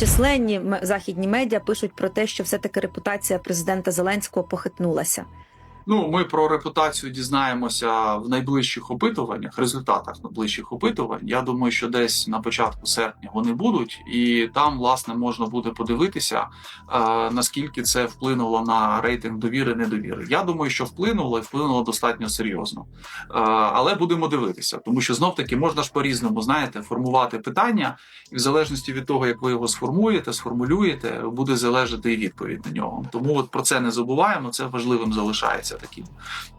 численні західні медіа пишуть про те, що все таки репутація президента Зеленського похитнулася. Ну, ми про репутацію дізнаємося в найближчих опитуваннях, результатах найближчих опитувань. Я думаю, що десь на початку серпня вони будуть, і там, власне, можна буде подивитися, е, наскільки це вплинуло на рейтинг довіри недовіри. Я думаю, що вплинуло і вплинуло достатньо серйозно. Е, але будемо дивитися, тому що знов таки можна ж по-різному знаєте формувати питання, і в залежності від того, як ви його сформуєте, сформулюєте, буде залежати і відповідь на нього. Тому от про це не забуваємо. Це важливим залишається таким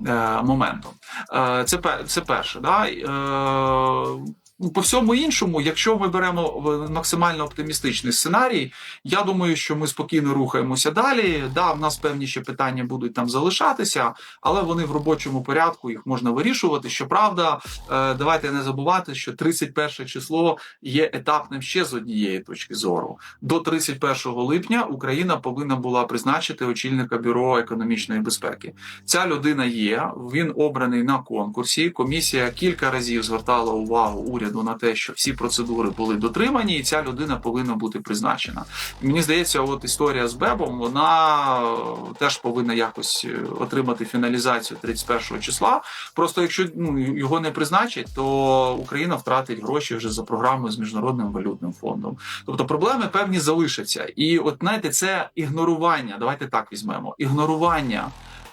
е, моментом. Е, це це перше. Да? Е, по всьому іншому, якщо ми беремо е, максимально оптимістичний сценарій, я думаю, що ми спокійно рухаємося далі. Да, в нас певні ще питання будуть там залишатися, але вони в робочому порядку їх можна вирішувати. Щоправда, е, давайте не забувати, що 31 число є етапним ще з однієї точки зору. До 31 липня Україна повинна була призначити очільника бюро економічної безпеки. Ця людина є. Він обраний на конкурсі. Комісія кілька разів звертала увагу уряду на те, що всі процедури були дотримані, і ця людина повинна бути призначена. Мені здається, от історія з Бебом вона е, теж повинна якось е, отримати фіналізацію 31 числа. Просто якщо ну, його не призначать, то Україна втратить гроші вже за програмою з міжнародним валютним фондом. Тобто проблеми певні залишаться. І от знаєте, це ігнорування. Давайте так візьмемо. Ігнорування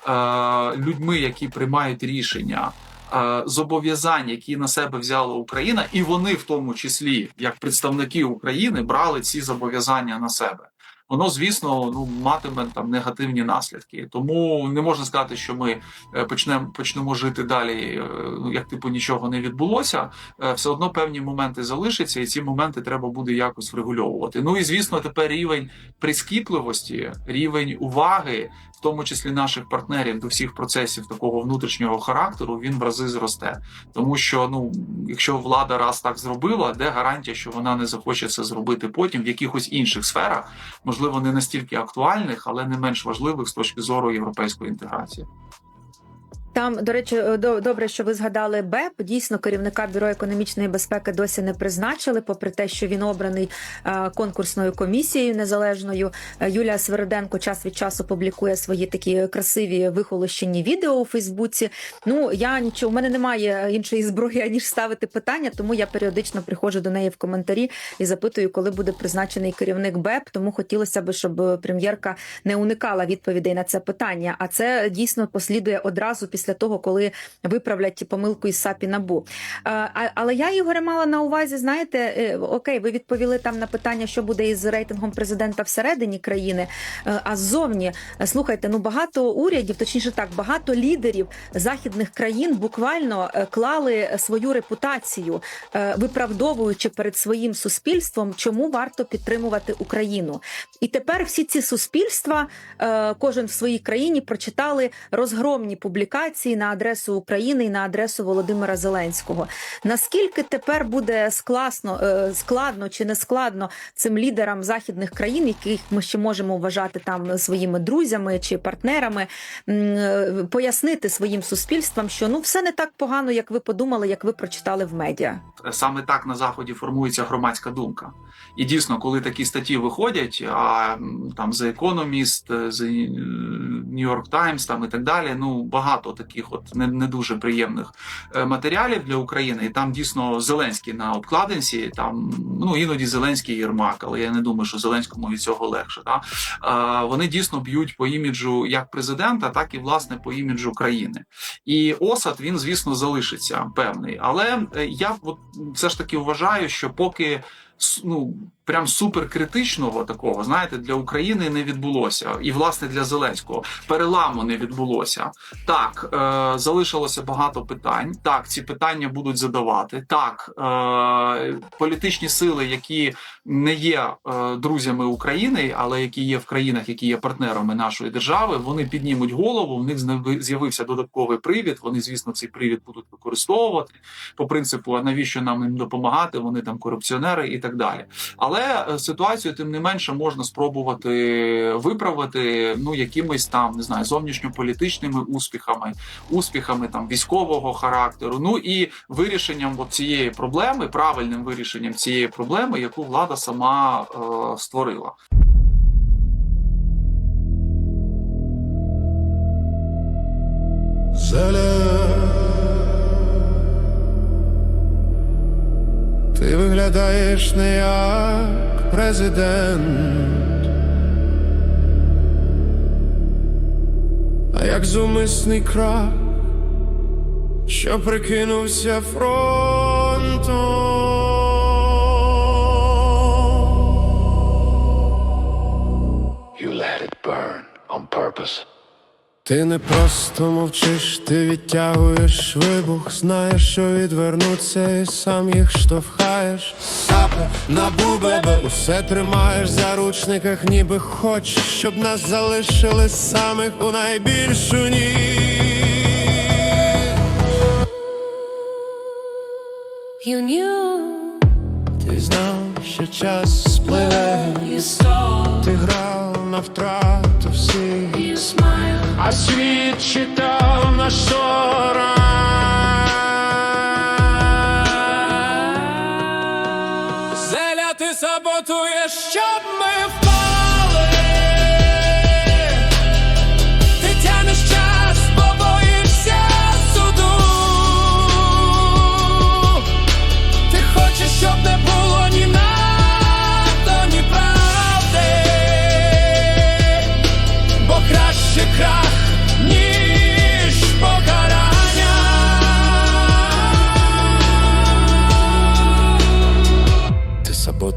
е, людьми, які приймають рішення. Е, Зобов'язань, які на себе взяла Україна, і вони, в тому числі, як представники України, брали ці зобов'язання на себе. Воно, звісно, ну матиме там негативні наслідки. Тому не можна сказати, що ми е, почнемо почнемо жити далі, е, ну як типу нічого не відбулося. Е, Все одно певні моменти залишаться, і ці моменти треба буде якось врегульовувати. Ну і звісно, тепер рівень прискіпливості, рівень уваги, в тому числі наших партнерів до всіх процесів такого внутрішнього характеру, він в рази зросте. Тому що ну, якщо влада раз так зробила, де гарантія, що вона не захоче це зробити потім в якихось інших сферах, можливо, не настільки актуальних, але не менш важливих з точки зору європейської інтеграції. Там, до речі, е, до- добре, що ви згадали БЕП. Дійсно, керівника бюро економічної безпеки досі не призначили, попри те, що він обраний е, конкурсною комісією незалежною. Е, Юлія Свериденко час від часу публікує свої такі красиві вихолощені відео у Фейсбуці. Ну я нічого, у мене немає іншої зброї аніж ставити питання, тому я періодично приходжу до неї в коментарі і запитую, коли буде призначений керівник БЕП. Тому хотілося б, щоб прем'єрка не уникала відповідей на це питання. А це дійсно послідує одразу після того, коли виправлять ті помилку із САПі НАБУ. Але я Ігоре мала на увазі, знаєте, е, окей, ви відповіли там на питання, що буде із рейтингом президента всередині країни. е, А ззовні е, слухайте, ну багато урядів, точніше так, багато лідерів західних країн буквально клали свою репутацію, виправдовуючи перед своїм суспільством, чому варто підтримувати Україну. І тепер всі ці суспільства, кожен в своїй країні, прочитали розгромні публікації на адресу України і на адресу Володимира Зеленського. Наскільки тепер буде скласно, е, складно чи не складно цим лідерам західних країн, яких ми ще можемо вважати там своїми друзями чи партнерами, е, пояснити своїм суспільствам, що ну все не так погано, як ви подумали, як ви прочитали в медіа. саме так на заході формується громадська думка. І дійсно, коли такі статті виходять, а там The Economist, е, The New York Times там і так далі, ну багато таких от не, не дуже приємних е, матеріалів для України. І там дійсно Зеленський на обкладинці, там ну іноді Зеленський Єрмак, але я не думаю, що Зеленському від цього легше. Та? А, вони дійсно б'ють по іміджу як президента, так і власне по іміджу країни. І осад він, звісно, залишиться певний. Але е, я от все ж таки вважаю, що поки ну прям суперкритичного такого, знаєте, для України не відбулося, і власне для Зеленського переламу не відбулося. Так е, залишилося багато питань. Так, ці питання будуть задавати. Так, е, політичні сили, які не є е, друзями України, але які є в країнах, які є партнерами нашої держави, вони піднімуть голову. В них з'явився додатковий привід. Вони, звісно, цей привід будуть використовувати по принципу, а навіщо нам їм допомагати? Вони там корупціонери і так далі. Але е, ситуацію, тим не менше, можна спробувати виправити ну якимись там не знаю зовнішньополітичними успіхами, успіхами там військового характеру. Ну і вирішенням цієї проблеми, правильним вирішенням цієї проблеми, яку влада сама е, створила. Ти виглядаєш не як президент, а як зумисний крак, що прикинувся фронтом. You let it burn on purpose. Ти не просто мовчиш, ти відтягуєш вибух, знаєш, що відвернуться, і сам їх штовхаєш. Сапе на бубебе, усе тримаєш в заручниках, ніби хочеш, щоб нас залишили самих у найбільшу. You knew Ти знав, що час спливе, ти грав на втрату всіх. А світ читав на шора. Зеля ти саботуєш, щоб ми впали.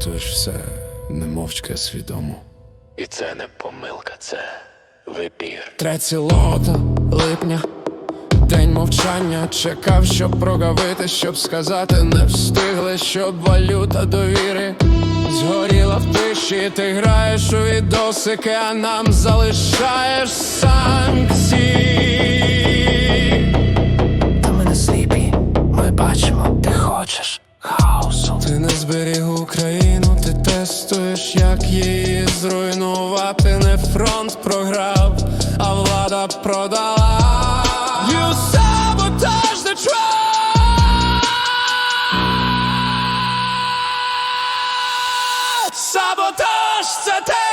Ти все, немовчки свідомо. І це не помилка, це вибір. Третє лото липня, день мовчання. Чекав, щоб прогавити, щоб сказати, не встигли, щоб валюта довіри згоріла в тиші. Ти граєш у відосики, а нам залишаєш санкції. Trust Саботаж це те,